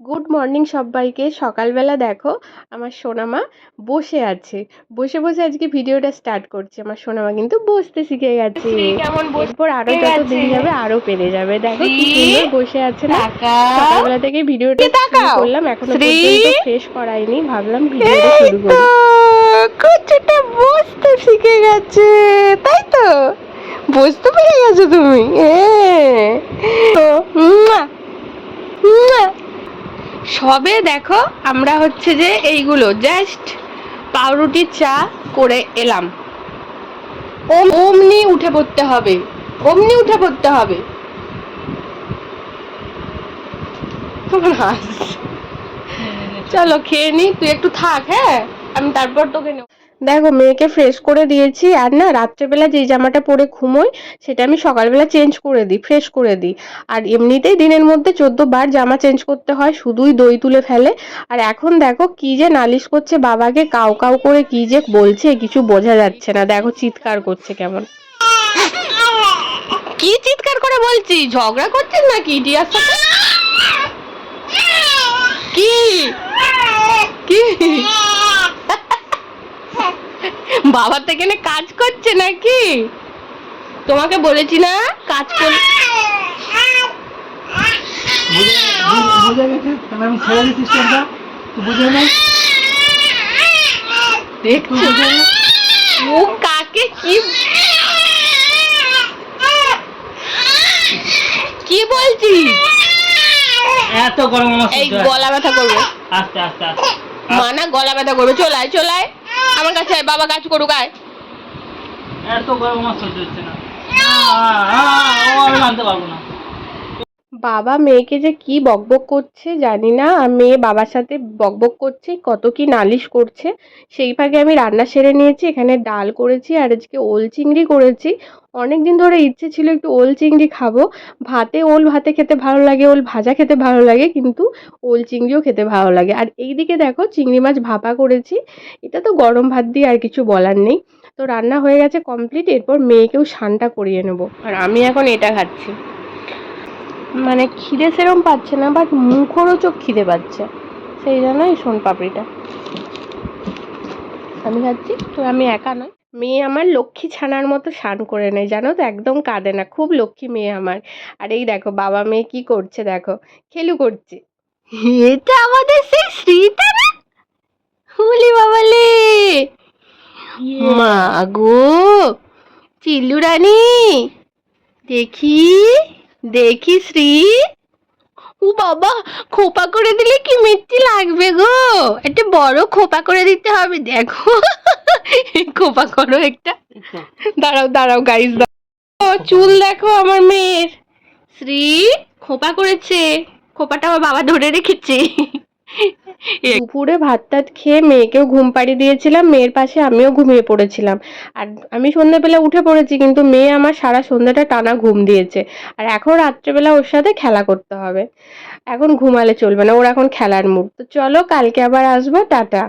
Good morning সব্বাইকে সকালবেলা দেখো আমার সোনামা বসে আছে। বসে বসে আজকে ভিডিওটা স্টার্ট করছে। আমার সোনামা কিন্তু বসতে শিখে গেছে। এরপর আরও যত দিন যাবে আরও পেরে যাবে। দেখো কি সুন্দর বসে আছে না? সকালবেলা থেকে ভিডিওটা করলাম। এখনও। পর্যন্ত ফ্রেশ করাইনি। ভাবলাম ভিডিওটা শুরু করি। কুচুটা বসতে শিখে গেছে। তাই তো? বসতে পেরে গেছো তুমি? হ্যাঁ। তো, মুয়া, মুয়া। সবে দেখো আমরা হচ্ছে যে এইগুলো জাস্ট পাউরুটি চা করে এলাম। অমনি উঠে পড়তে হবে অমনি উঠে পড়তে হবে। তোমার হাস চলো খেয়ে নি তুই একটু থাক হ্যাঁ? আমি তারপর তোকে নেব। দেখো, মেয়েকে ফ্রেশ করে দিয়েছি আর না রাত্রেবেলা যেই জামাটা পরে ঘুমোই, সেটা আমি সকালবেলা চেঞ্জ করে দিই ফ্রেশ করে দিই। আর এমনিতেই দিনের মধ্যে চোদ্দ বার জামা চেঞ্জ করতে হয়, শুধুই দই তুলে ফেলে। আর এখন দেখো কি যে নালিশ করছে বাবাকে, কাউ কাউ করে কি যে বলছে, কিছু বোঝা যাচ্ছে না। দেখো চিৎকার করছে কেমন। কি চিৎকার করে বলছি? ঝগড়া করছিস নাকি টিয়ার সাথে? কি? কি? বাবা তো এখানে কাজ করছে নাকি? তোমাকে বলেছি না কাজ কর বুঝে বুঝে- বুঝে গেছে? তাহলে আমি ছেড়ে দিচ্ছি স্টোনটা বুঝে নাই দেখছ? ও কাকে কি কি বলছিস এত গরম আমার এই। গলা ব্যথা করবে। আস্তে আস্তে আস্তে। মানা গলা ব্যথা করবে। চলায় চলায় আমার কাছে বাবা কাজ করুক আয়। এত গরম আমার সহ্য হচ্ছে না। ও আমি মানতে পারব না। বাবা মেয়েকে যে কি বকবক করছে জানি না, আর মেয়ে বাবার সাথে বকবক করছে, কত কি নালিশ করছে। সেই ফাঁকে আমি রান্না সেরে নিয়েছি, এখানে ডাল করেছি, আর আজকে ওল চিংড়ি করেছি। অনেক দিন ধরে ইচ্ছে ছিল একটু ওল চিংড়ি খাব। ভাতে ওল, ভাতে খেতে ভালো লাগে, ওল ভাজা খেতে ভালো লাগে, কিন্তু ওল চিংড়িও খেতে ভালো লাগে। আর এই দিকে দেখো চিংড়ি মাছ ভাপা করেছি, এটা তো গরম ভাত দিয়ে আর কিছু বলার নেই। তো রান্না হয়ে গেছে কমপ্লিট, এরপর মেয়েকেও স্নানটা করিয়ে নেব। আর আমি এখন এটা খাচ্ছি। মানে খিদে সেরম পাচ্ছে না বাট মুখরোচক খিদে পাচ্ছে। সেই জন্য এই সোন পাপড়িটা। আমি খাচ্ছি তো আমি একা নয় মেয়ে আমার লক্ষ্মী ছানার মতো স্নান করে নেয় জানো তো? একদম কাঁদে না খুব লক্ষ্মী মেয়ে আমার। আর এই দেখো বাবা মেয়ে কি করছে দেখো? খেলু করছে। এটা আমাদের সেই শ্রীতা না? হুলি বাবালে মা গো চিল্লু রানী দেখি। দেখি শ্রী। ও বাবা, খোপা করে দিলে কি মিষ্টি লাগবে গো? একটা বড় খোপা করে দিতে হবে, দেখো। খোপা করো একটা। দাঁড়াও দাঁড়াও গাইস চুল দেখো আমার মেয়ের। শ্রী, খোপা করেছে। খোপাটা আমার বাবা ধরে রেখেছে। দুপুরে ভাত টাত খেয়ে মেয়েকেও ঘুম পাড়িয়ে দিয়েছিলাম, মেয়ের পাশে আমিও ঘুমিয়ে পড়েছিলাম। আর আমি সন্ধ্যাবেলা উঠে পড়েছি, কিন্তু মেয়ে আমার সারা সন্ধ্যাটা টানা ঘুম দিয়েছে। আর এখন রাত্রেবেলা ওর সাথে খেলা করতে হবে। এখন ঘুমালে চলবে না, ওর এখন খেলার মুড তো চলো কালকে আবার আসব, টাটা।